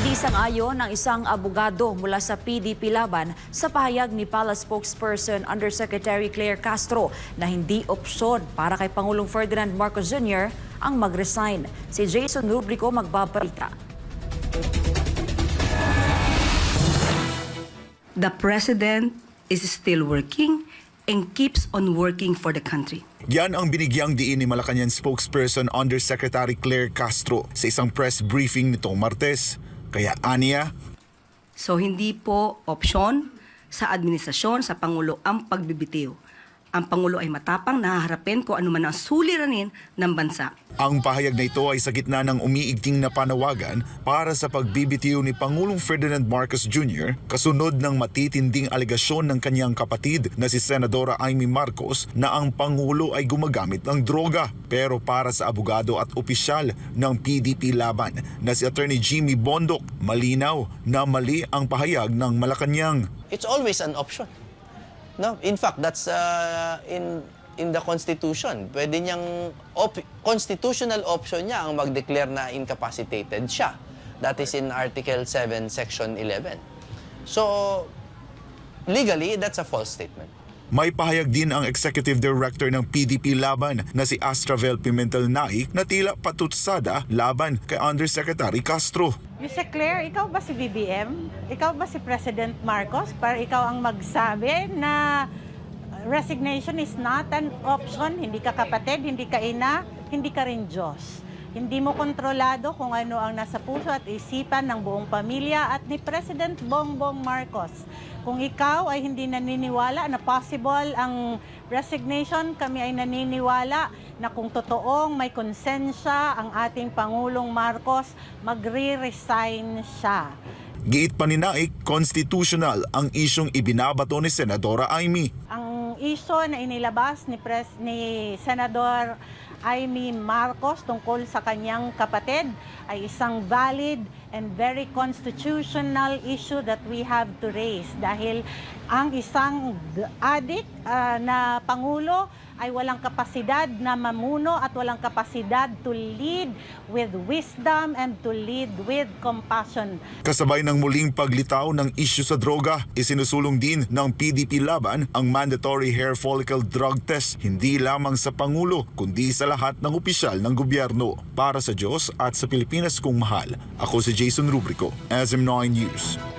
Hindi sang-ayon ang isang abogado mula sa PDP Laban sa pahayag ni Palace spokesperson Undersecretary Claire Castro na hindi opsyon para kay Pangulong Ferdinand Marcos Jr. ang mag-resign. Si Jason Rubrico magbabalita. The president is still working and keeps on working for the country. Yan ang binigyang diin ni Malacanang spokesperson Undersecretary Claire Castro sa isang press briefing nitong Martes. Kaya aniya, So hindi po opsyon sa administrasyon sa Pangulo ang pagbibitiw. Ang Pangulo ay matapang na haharapin kung ano man ang suliranin ng bansa. ang pahayag na ito ay sa gitna ng umiigting na panawagan para sa pagbibitiw ni Pangulong Ferdinand Marcos Jr. kasunod ng matitinding alegasyon ng kanyang kapatid na si Senadora Amy Marcos na ang Pangulo ay gumagamit ng droga. Pero para sa abogado at opisyal ng PDP Laban na si Attorney Jimmy Bondok, malinaw na mali ang pahayag ng Malacanang. it's always an option. No, in fact, that's uh, in in the constitution. Pwede niyang op- constitutional option niya ang mag-declare na incapacitated siya. That is in Article 7, Section 11. So, legally, that's a false statement. May pahayag din ang executive director ng PDP Laban na si Astravel Pimentel Naik na tila patutsada laban kay Undersecretary Castro. Miss Claire, ikaw ba si BBM? Ikaw ba si President Marcos? Para ikaw ang magsabi na resignation is not an option. Hindi ka kapatid, hindi ka ina, hindi ka rin Diyos. Hindi mo kontrolado kung ano ang nasa puso at isipan ng buong pamilya at ni President Bongbong Marcos. Kung ikaw ay hindi naniniwala na possible ang resignation, kami ay naniniwala na kung totoong may konsensya ang ating Pangulong Marcos, magre-resign siya. Giit pa ni Naik, constitutional ang isyong ibinabato ni Senadora Amy. Ang iso na inilabas ni, Pres, ni Senador Amy Marcos tungkol sa kanyang kapatid ay isang valid and very constitutional issue that we have to raise dahil ang isang adik ah, na pangulo ay walang kapasidad na mamuno at walang kapasidad to lead with wisdom and to lead with compassion. Kasabay ng muling paglitaw ng isyu sa droga, isinusulong din ng PDP Laban ang mandatory hair follicle drug test hindi lamang sa Pangulo kundi sa lahat ng opisyal ng gobyerno. Para sa Diyos at sa Pilipinas kong mahal, ako si Jason Rubrico, SM9 News.